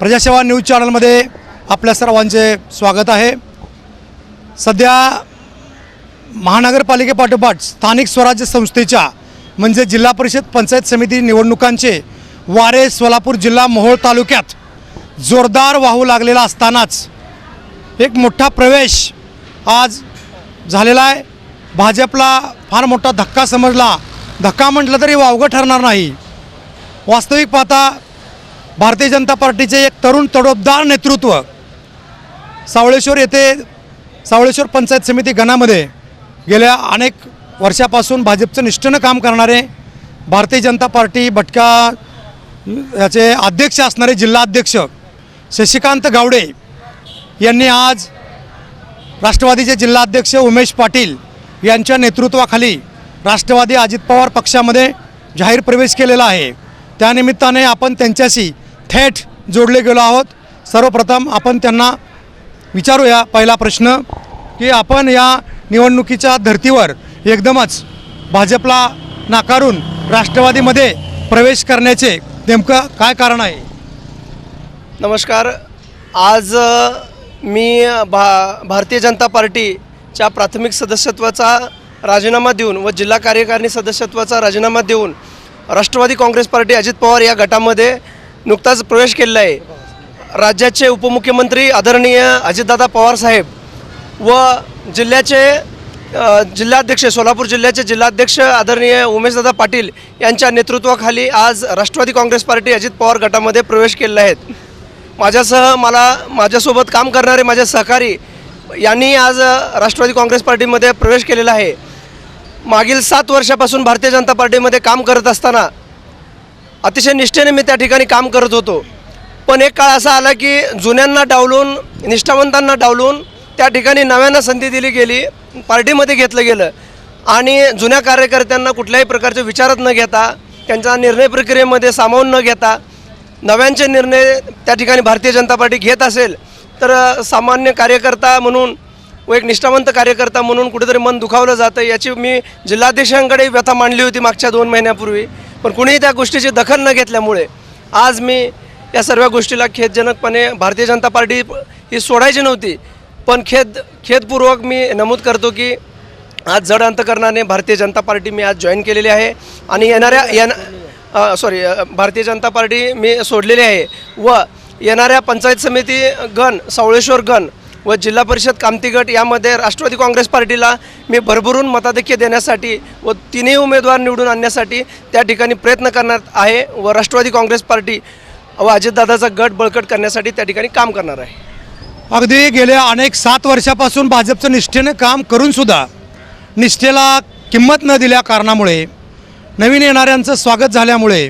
प्रजासेवा news चॅनलमध्ये आपल्या सर्वांचे स्वागत आहे. सध्या महानगरपालिकेपाठोपाठ स्थानिक स्वराज्य संस्थेच्या म्हणजे जिल्हा परिषद पंचायत समिती निवडणुकांचे वारे सोलापूर जिल्हा मोहोळ तालुक्यात जोरदार वाहू लागलेला असतानाच एक मोठा प्रवेश आज झालेला आहे. भाजपला फार मोठा धक्का समजला. धक्का म्हटलं तरी वावगं ठरणार नाही. वास्तविक पाहता भारतीय जनता पार्टीचे एक तरुण तडोबदार नेतृत्व सावळेश्वर येथे सावळेश्वर पंचायत समिती गणामध्ये गेल्या अनेक वर्षापासून भाजपचं निष्ठेनं काम करणारे भारतीय जनता पार्टी भटका याचे अध्यक्ष असणारे जिल्हाध्यक्ष शशिकांत गावडे यांनी आज राष्ट्रवादीचे जिल्हाध्यक्ष उमेश पाटील यांच्या नेतृत्वाखाली राष्ट्रवादी अजित पवार पक्षामध्ये जाहीर प्रवेश केलेला आहे. त्यानिमित्ताने आपण त्यांच्याशी थेट जोडले गेलो आहोत. सर्वप्रथम आपण त्यांना विचारूया पहिला प्रश्न की आपण या निवडणुकीच्या धर्तीवर एकदमच भाजपला नाकारून राष्ट्रवादीमध्ये प्रवेश करण्याचे नेमकं काय कारण आहे? नमस्कार. आज मी भा भारतीय जनता पार्टी च्या प्राथमिक सदस्यत्वाचा राजीनामा देऊन व जिल्हा कार्यकारिणी सदस्यत्वाचा राजीनामा देऊन राष्ट्रवादी काँग्रेस पार्टी अजित पवार या गटामध्ये नुकताच प्रवेश केलेला आहे. राज्याचे उपमुख्यमंत्री आदरणीय अजितदादा पवार साहेब व जिल्ह्याचे जिल्हाध्यक्ष सोलापूर जिल्ह्याचे जिल्हाध्यक्ष आदरणीय उमेशदादा पाटील यांच्या नेतृत्वाखाली आज राष्ट्रवादी काँग्रेस पार्टी अजित पवार गटामध्ये प्रवेश केलेले आहेत माझ्यासह मला माझ्यासोबत काम करणारे माझे सहकारी यांनी आज राष्ट्रवादी काँग्रेस पार्टीमध्ये प्रवेश केलेला आहे. मागील सात वर्षापासून भारतीय जनता पार्टीमध्ये काम करत असताना अतिशय निष्ठेने मी त्या ठिकाणी काम करत होतो. पण एक काळ असा आला की जुन्यांना डावलून निष्ठावंतांना डावलून त्या ठिकाणी नव्यांना संधी दिली गेली पार्टीमध्ये घेतलं गेलं. आणि जुन्या कार्यकर्त्यांना कुठल्याही प्रकारचे विचारात न घेता त्यांचा निर्णय प्रक्रियेमध्ये सामावून न घेता नव्यांचे निर्णय त्या ठिकाणी भारतीय जनता पार्टी घेत असेल तर सामान्य कार्यकर्ता म्हणून व एक निष्ठावंत कार्यकर्ता म्हणून कुठेतरी मन दुखावलं जातं याची मी जिल्हाध्यक्षांकडे व्यथा मांडली होती मागच्या दोन महिन्यापूर्वी. पण कुणीही त्या गोष्टीची दखल न घेतल्यामुळे आज मी या सर्व गोष्टीला खेदजनकपणे भारतीय जनता पार्टी ही सोडायची नव्हती. पण खेद खेदपूर्वक मी नमूद करतो की आज जड अंतकरणाने भारतीय जनता पार्टी मी आज जॉईन केलेली आहे आणि येणाऱ्या येणा सॉरी भारतीय जनता पार्टी मी सोडलेली आहे. व येणाऱ्या पंचायत समिती गण सावळेश्वर गण व जिल्हा परिषद कामती गट यामध्ये राष्ट्रवादी काँग्रेस पार्टीला मी भरभरून मताधिक्य देण्यासाठी व तिन्ही उमेदवार निवडून आणण्यासाठी त्या ठिकाणी प्रयत्न करणार आहे व राष्ट्रवादी काँग्रेस पार्टी व अजितदादाचा गट बळकट करण्यासाठी त्या ठिकाणी काम करणार आहे. अगदी गेल्या अनेक सात वर्षापासून भाजपचं निष्ठेनं काम करूनसुद्धा निष्ठेला किंमत न दिल्या कारणामुळे नवीन येणाऱ्यांचं स्वागत झाल्यामुळे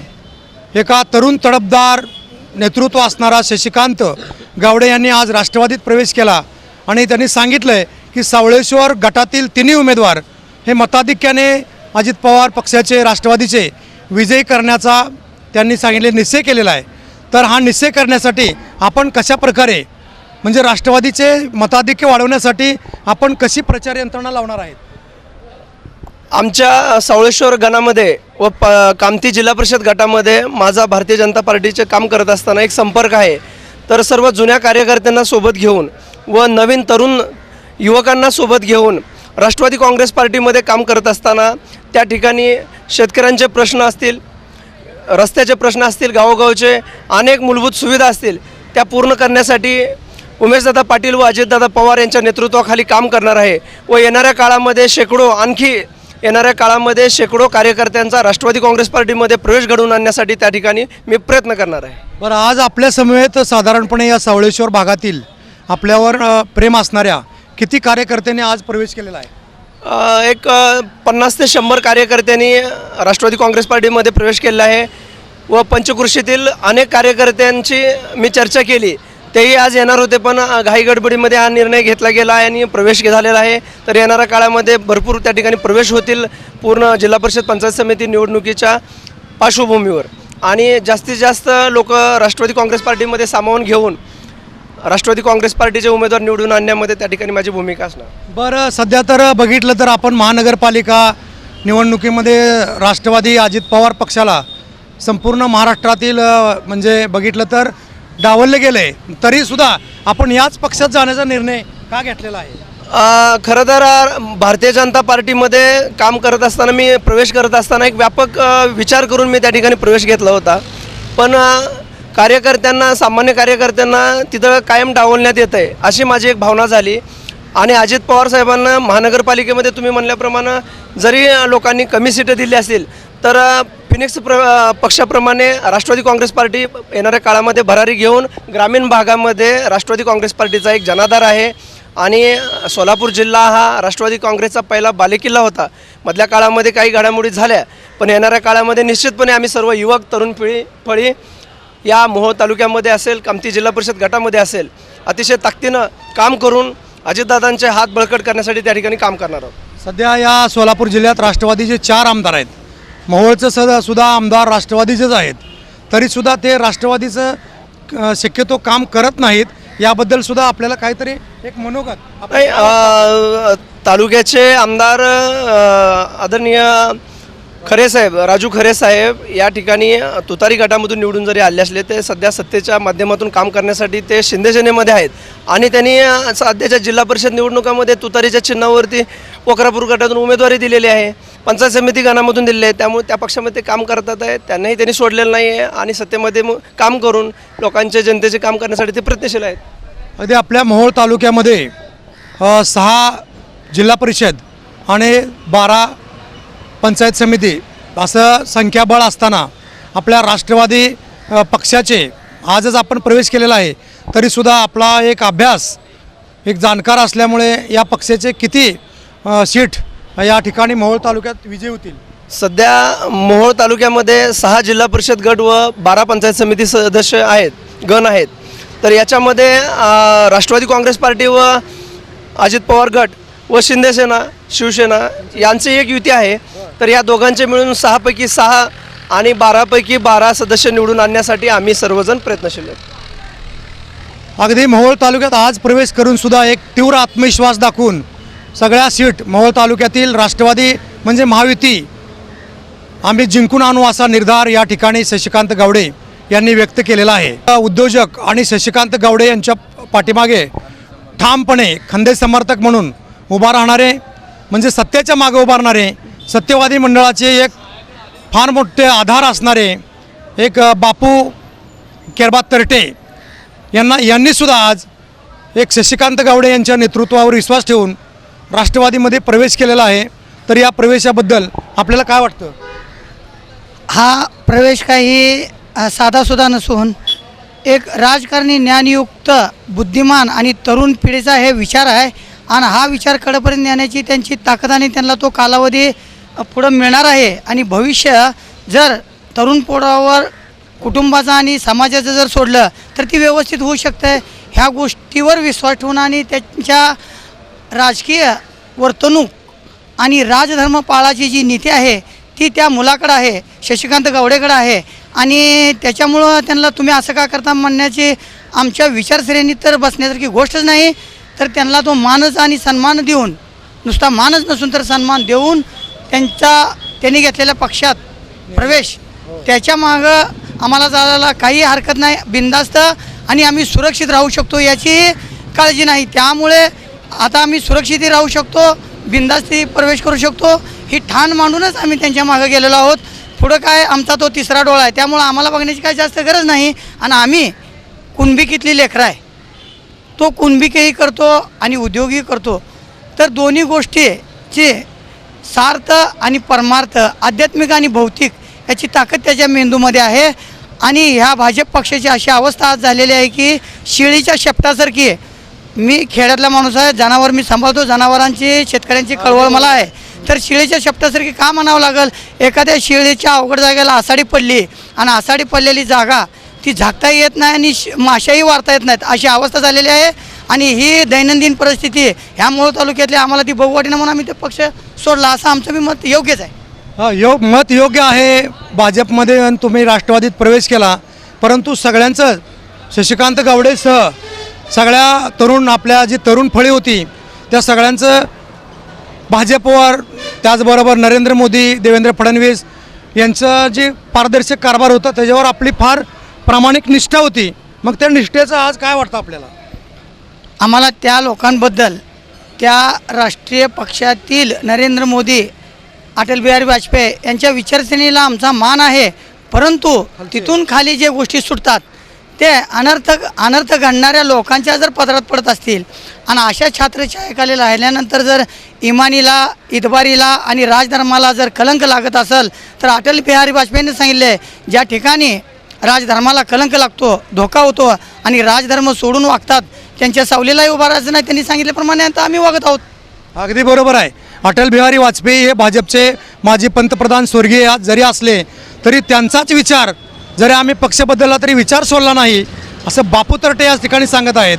एका तरुण तडपदार नेतृत्व असणारा शशिकांत गावडे यांनी आज राष्ट्रवादीत प्रवेश केला. आणि त्यांनी सांगितलं आहे की सावळेश्वर गटातील तिन्ही उमेदवार हे मताधिक्याने अजित पवार पक्षाचे राष्ट्रवादीचे विजयी करण्याचा त्यांनी सांगितले निश्चय केलेला आहे. तर हा निश्चय करण्यासाठी आपण कशा प्रकारे म्हणजे राष्ट्रवादीचे मताधिक्य वाढवण्यासाठी आपण कशी प्रचार यंत्रणा लावणार आहेत? आमच्या सावळेश्वर गणामध्ये व प कामती जिल्हा परिषद गटामध्ये माझा भारतीय जनता पार्टीचे काम करत असताना एक संपर्क आहे. तर सर्व जुन्या कार्यकर्त्यांना सोबत घेऊन व नवीन तरुण युवकांना सोबत घेऊन राष्ट्रवादी काँग्रेस पार्टीमध्ये काम करत असताना त्या ठिकाणी शेतकऱ्यांचे प्रश्न असतील रस्त्याचे प्रश्न असतील गावोगावचे अनेक मूलभूत सुविधा असतील त्या पूर्ण करण्यासाठी उमेशदादा पाटील व अजितदादा पवार यांच्या नेतृत्वाखाली काम करणार आहे व येणाऱ्या काळामध्ये शेकडो आणखी येणाऱ्या काळामध्ये शेकडो कार्यकर्त्यांचा राष्ट्रवादी काँग्रेस पार्टीमध्ये प्रवेश घडवून आणण्यासाठी त्या ठिकाणी मी प्रयत्न करणार आहे. बरं आज आपल्या समवेत साधारणपणे या सावळेश्वर भागातील आपल्यावर प्रेम असणाऱ्या किती कार्यकर्त्यांनी आज प्रवेश केलेला आहे? एक पन्नास ते शंभर कार्यकर्त्यांनी राष्ट्रवादी काँग्रेस पार्टीमध्ये प्रवेश केलेला आहे व पंचकृषीतील अनेक कार्यकर्त्यांची मी चर्चा केली. तेही आज येणार होते पण घाईगडबडीमध्ये हा निर्णय घेतला गेला आहे आणि प्रवेश झालेला आहे. तर येणाऱ्या काळामध्ये भरपूर त्या ठिकाणी प्रवेश होतील पूर्ण जिल्हा परिषद पंचायत समिती निवडणुकीच्या पार्श्वभूमीवर. आणि जास्तीत जास्त लोक राष्ट्रवादी काँग्रेस पार्टीमध्ये सामावून घेऊन राष्ट्रवादी काँग्रेस पार्टीचे उमेदवार निवडून आणण्यामध्ये त्या ठिकाणी माझी भूमिका असणार. बरं सध्या तर बघितलं तर आपण महानगरपालिका निवडणुकीमध्ये राष्ट्रवादी अजित पवार पक्षाला संपूर्ण महाराष्ट्रातील म्हणजे बघितलं तर दावलं गेलं. आहे तरीसुद्धा आपण याच पक्षात जाण्याचा निर्णय का घेतलेला आहे? खरं तर भारतीय जनता पार्टीमध्ये काम करत असताना मी प्रवेश करत असताना एक व्यापक अ, विचार करून मी त्या ठिकाणी प्रवेश घेतला होता. पण अ, कार्यकर्त्यांना सामान्य कार्यकर्त्यांना तिथं कायम डावलण्यात येत आहे अशी माझी एक भावना झाली. आणि अजित पवार साहेबांना महानगरपालिकेमध्ये तुम्ही म्हणल्याप्रमाणे जरी लोकांनी कमी सीटं दिली असतील तर अ, फिनिक्स प्र पक्षाप्रमाणे राष्ट्रवादी काँग्रेस पार्टी येणाऱ्या काळामध्ये भरारी घेऊन ग्रामीण भागामध्ये राष्ट्रवादी काँग्रेस पार्टीचा एक जनाधार आहे. आणि सोलापूर जिल्हा हा राष्ट्रवादी काँग्रेसचा पहिला बालेकिल्ला होता. मधल्या काळामध्ये काही घडामोडी झाल्या पण येणाऱ्या काळामध्ये निश्चितपणे आम्ही सर्व युवक तरुण पिढी फळी या मोहोळ तालुक्यामध्ये असेल कामती जिल्हा परिषद गटामध्ये असेल अतिशय ताकदीनं काम करून अजितदादांचे हात बळकट करण्यासाठी त्या ठिकाणी काम करणार आहोत. सध्या या सोलापूर जिल्ह्यात राष्ट्रवादीचे चार आमदार आहेत. मोहोळचं सद सुद्धा आमदार राष्ट्रवादीचेच आहेत. तरीसुद्धा ते राष्ट्रवादीचं शक्यतो काम करत नाहीत. याबद्दल सुद्धा आपल्याला काहीतरी एक मनोगत. तालुक्याचे आमदार आदरणीय खरे साहेब राजू खरे साहेब या ठिकाणी तुतारी गटामधून निवडून जरी आले असले ते सध्या सत्तेच्या माध्यमातून काम करण्यासाठी ते शिंदे सेनेमध्ये आहेत. आणि त्यांनी सध्याच्या जिल्हा परिषद निवडणुकामध्ये तुतारीच्या चिन्हावरती वक्रापूर गटातून उमेदवारी दिलेली आहे. पंचायत समिती गणामधून दिलेली आहे. त्यामुळे त्या पक्षामध्ये ते काम करतात आहे त्यांनाही त्यांनी सोडलेलं नाही आहे आणि सत्तेमध्ये मग काम करून लोकांचे जनतेचे काम करण्यासाठी ते प्रयत्नशील आहेत. अगदी आपल्या मोहोळ तालुक्यामध्ये सहा जिल्हा परिषद आणि बारा पंचायत समिती असं संख्याबळ असताना आपल्या राष्ट्रवादी पक्षाचे आजच आपण प्रवेश केलेला आहे तरीसुद्धा आपला एक अभ्यास एक जाणकार असल्यामुळे या पक्षाचे किती सीट या ठिकाणी मोहोळ तालुक्यात विजय होतील? सध्या मोहोळ तालुक्यामध्ये सहा जिल्हा परिषद गट व बारा पंचायत समिती सदस्य आहेत गण आहेत. तर याच्यामध्ये राष्ट्रवादी काँग्रेस पार्टी व अजित पवार गट व शिंदेसेना शिवसेना यांची एक युती आहे. तर या दोघांचे मिळून सहापैकी सहा आणि बारापैकी बारा सदस्य निवडून आणण्यासाठी आम्ही सर्वजण प्रयत्नशील आहोत. अगदी मोहोळ तालुक्यात आज प्रवेश करून सुद्धा एक तीव्र आत्मविश्वास दाखवून सगळ्या सीट मोहोळ तालुक्यातील राष्ट्रवादी म्हणजे महायुती आम्ही जिंकून आणू असा निर्धार या ठिकाणी शशिकांत गावडे यांनी व्यक्त केलेला आहे. उद्योजक आणि शशिकांत गावडे यांच्या पाठीमागे ठामपणे खंदे समर्थक म्हणून उभा राहणारे म्हणजे सत्तेच्या मागे उभारणारे सत्यवादी मंडळाचे एक फार मोठे आधार असणारे एक बापू केरबा तरटे यांना यांनीसुद्धा आज एक शशिकांत गावडे यांच्या नेतृत्वावर विश्वास ठेवून राष्ट्रवादीमध्ये प्रवेश केलेला आहे. तर या प्रवेशाबद्दल आपल्याला काय वाटतं? हा प्रवेश काही साधासुद्धा नसून एक राजकारणी ज्ञानयुक्त बुद्धिमान आणि तरुण पिढीचा हे विचार आहे. आणि हा विचार कडेपर्यंत नेण्याची त्यांची ताकद आणि त्यांना तो कालावधी पुढं मिळणार आहे. आणि भविष्य जर तरुण पोरावर कुटुंबाचं आणि समाजाचं जर सोडलं तर ती व्यवस्थित होऊ शकतं. ह्या गोष्टीवर विश्वास ठेवून आणि त्यांच्या राजकीय वर्तणूक आणि राजधर्म पाळाची जी नीती आहे ती त्या मुलाकडं आहे शशिकांत गावडेकडं आहे. आणि त्याच्यामुळं त्यांना तुम्ही असं का करता म्हणण्याची आमच्या विचारश्रेणीत तर बसण्यासारखी गोष्टच नाही. तर त्यांना तो मानच आणि सन्मान देऊन नुसता मानच नसून तर सन्मान देऊन त्यांचा त्यांनी घेतलेल्या पक्षात प्रवेश. त्याच्या मागं आम्हाला जायला काही हरकत नाही बिनधास्त आणि आम्ही सुरक्षित राहू शकतो याची काळजी नाही. त्यामुळे आता आम्ही सुरक्षितही राहू शकतो बिंदास्ती प्रवेश करू शकतो. ही ठाण मांडूनच आम्ही त्यांच्या मागं गेलेलो आहोत. पुढं काय आमचा तो तिसरा डोळा आहे. त्यामुळं आम्हाला बघण्याची काही जास्त गरज नाही. आणि आम्ही कुणबिकीतली लेकरं आहे. तो कुणबिकेही करतो आणि उद्योगही करतो. तर दोन्ही गोष्टीचे सार्थ आणि परमार्थ आध्यात्मिक आणि भौतिक याची ताकद त्याच्या मेंदूमध्ये आहे. आणि ह्या भाजप पक्षाची अशी अवस्था आज झालेली आहे की शिळीच्या शेपटासारखी आहे. मी खेड्यातला माणूस आहे जनावर मी सांभाळतो जनावरांची शेतकऱ्यांची कळवळ मला आहे. तर शिळीच्या शेपटासारखी का म्हणावं लागेल? एखाद्या शिळीच्या अवघड जागेला आसाडी पडली आणि आसाडी पडलेली जागा ती झाकताही येत नाही आणि श- माशाही वारता येत नाहीत. अशी अवस्था झालेली आहे. आणि ही दैनंदिन परिस्थिती ह्या मूळ तालुक्यातली आम्हाला ती बघू म्हणून आम्ही ते पक्ष सोडला असं आमचं बी मत योग्यच आहे. यो मत योग्य आहे. भाजपमध्ये आणि तुम्ही राष्ट्रवादीत प्रवेश केला. परंतु सगळ्यांचं शशिकांत गावडेसह सगळ्या तरुण आपल्या जी तरुण फळी होती त्या सगळ्यांचं भाजपवर त्याचबरोबर नरेंद्र मोदी देवेंद्र फडणवीस यांचं जे पारदर्शक कारभार होता त्याच्यावर आपली फार प्रामाणिक निष्ठा होती. मग त्या निष्ठेचं आज काय वाटतं आपल्याला? आम्हाला त्या लोकांबद्दल त्या राष्ट्रीय पक्षातील नरेंद्र मोदी अटल बिहारी वाजपेयी यांच्या विचारसरणीला आमचा मान आहे. परंतु तिथून खाली जे गोष्टी सुटतात ते अनर्थ अनर्थ घडणाऱ्या लोकांच्या जर पदरात पडत असतील आणि अशा छात्रछायाखाली राहिल्यानंतर जर इमानीला इतबारीला आणि राजधर्माला जर कलंक लागत असेल तर अटल बिहारी वाजपेयींनी सांगितले ज्या ठिकाणी राजधर्माला कलंक लागतो धोका होतो आणि राजधर्म सोडून वागतात. त्यांच्या सावलीलाही उभा राहायचं नाही त्यांनी सांगितल्याप्रमाणे आता आम्ही वागत आहोत. अगदी बरोबर आहे. अटल बिहारी वाजपेयी हे भाजपचे माजी पंतप्रधान स्वर्गीय आज जरी असले तरी त्यांचाच विचार जरी आम्ही पक्ष बदलला तरी विचार सोडला नाही असं बापू तरटे याच ठिकाणी सांगत आहेत.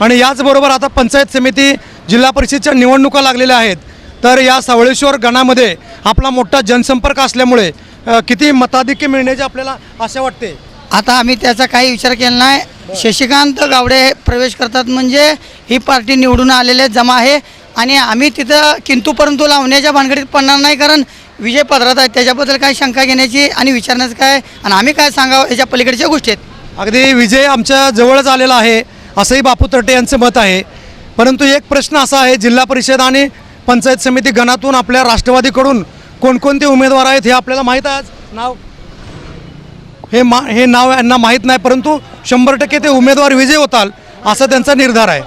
आणि याचबरोबर आता पंचायत समिती जिल्हा परिषदच्या निवडणुका लागलेल्या आहेत. तर या सावळेश्वर गणामध्ये आपला मोठा जनसंपर्क असल्यामुळे किती मताधिक्य मिळण्याची आपल्याला आशा वाटते? आता आम्ही त्याचा काही विचार केला नाही. शशिकांत गावडे प्रवेश करतात म्हणजे ही पार्टी निवडून आलेले जमा आहे. आणि आम्ही तिथं किंतू परंतु लावण्याच्या भानगडीत पडणार नाही कारण विजय पदरात आहे. त्याच्याबद्दल काय शंका घेण्याची आणि विचारण्याचं काय आणि आम्ही काय सांगावं याच्या पलीकडच्या गोष्टी आहेत. अगदी विजय आमच्या जवळच आलेला आहे असंही बापू तरटे यांचं मत आहे. परंतु एक प्रश्न असा आहे जिल्हा परिषद आणि पंचायत समिती गणातून आपल्या राष्ट्रवादीकडून कोणकोणते उमेदवार आहेत हे आपल्याला माहीत आहे आज? नाव? हे मा हे नाव यांना माहीत नाही परंतु शंभर टक्के ते उमेदवार विजय होताल असा त्यांचा निर्धार आहे.